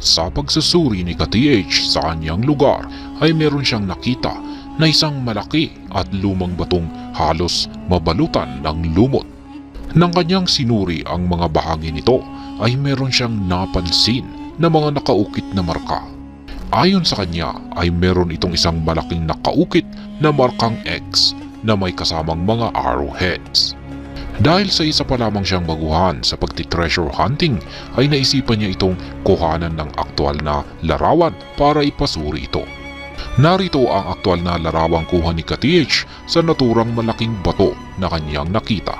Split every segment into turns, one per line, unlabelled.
Sa pagsusuri ni ka-TH sa kanyang lugar ay meron siyang nakita na isang malaki at lumang batong halos mabalutan ng lumot. Nang kanyang sinuri ang mga bahagi nito ay meron siyang napansin na mga nakaukit na marka. Ayon sa kanya ay meron itong isang malaking nakaukit na markang X na may kasamang mga arrowheads. Dahil sa isa pa lamang siyang baguhan sa pagti-treasure hunting ay naisipan niya itong kuhanan ng aktwal na larawan para ipasuri ito. Narito ang aktwal na larawang kuha ni Katich sa naturang malaking bato na kanyang nakita.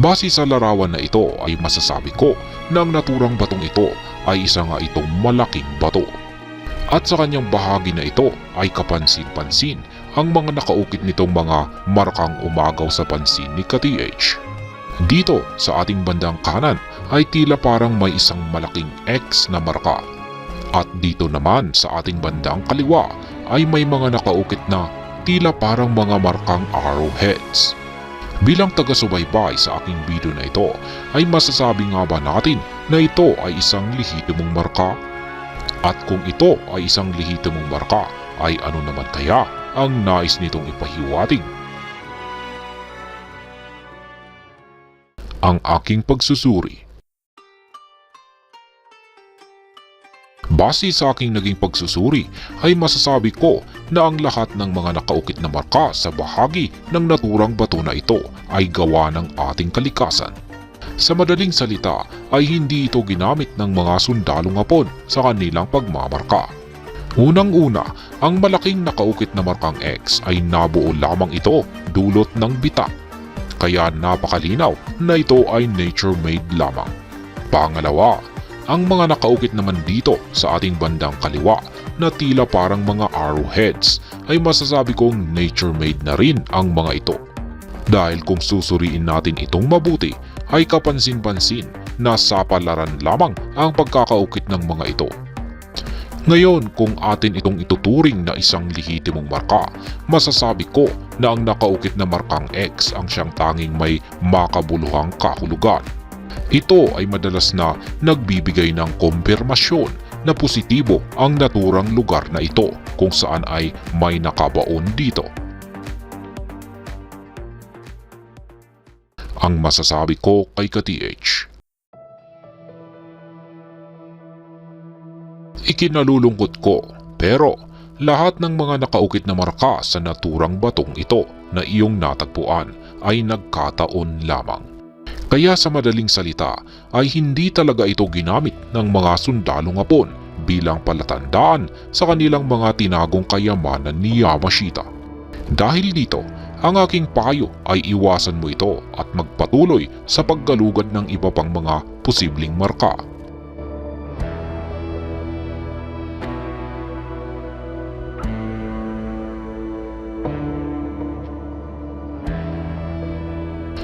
Base sa larawan na ito ay masasabi ko na ang naturang batong ito ay isa nga itong malaking bato. At sa kanyang bahagi na ito ay kapansin-pansin ang mga nakaukit nitong mga markang umagaw sa pansin ni ka-TH. Dito sa ating bandang kanan ay tila parang may isang malaking X na marka. At dito naman sa ating bandang kaliwa ay may mga nakaukit na tila parang mga markang arrowheads. Bilang taga-subaybay sa aking video na ito ay masasabi nga ba natin na ito ay isang lehitimong marka? At kung ito ay isang lehitimong marka ay ano naman kaya ang nais nitong ipahiwatig? Ang aking pagsusuri Base sa aking naging pagsusuri ay masasabi ko na ang lahat ng mga nakaukit na marka sa bahagi ng naturang bato na ito ay gawa ng ating kalikasan. Sa madaling salita ay hindi ito ginamit ng mga sundalong hapon sa kanilang pagmamarka. Unang-una, ang malaking nakaukit na markang X ay nabuo lamang ito dulot ng bita. Kaya napakalinaw na ito ay nature-made lamang. Pangalawa, ang mga nakaukit naman dito sa ating bandang kaliwa na tila parang mga arrowheads ay masasabi kong nature-made na rin ang mga ito. Dahil kung susuriin natin itong mabuti ay kapansin-pansin na sapalaran lamang ang pagkakaukit ng mga ito. Ngayon kung atin itong ituturing na isang lehitimong marka, masasabi ko na ang nakaukit na markang X ang siyang tanging may makabuluhang kahulugan. Ito ay madalas na nagbibigay ng kumpirmasyon na positibo ang naturang lugar na ito kung saan ay may nakabaon dito. Ang masasabi ko kay ka-TH. Ikinalulungkot ko pero lahat ng mga nakaukit na marka sa naturang batong ito na iyong natagpuan ay nagkataon lamang. Kaya sa madaling salita ay hindi talaga ito ginamit ng mga sundalong hapon bilang palatandaan sa kanilang mga tinagong kayamanan ni Yamashita. Dahil dito, ang aking payo ay iwasan mo ito at magpatuloy sa paggalugad ng iba pang mga posibleng marka.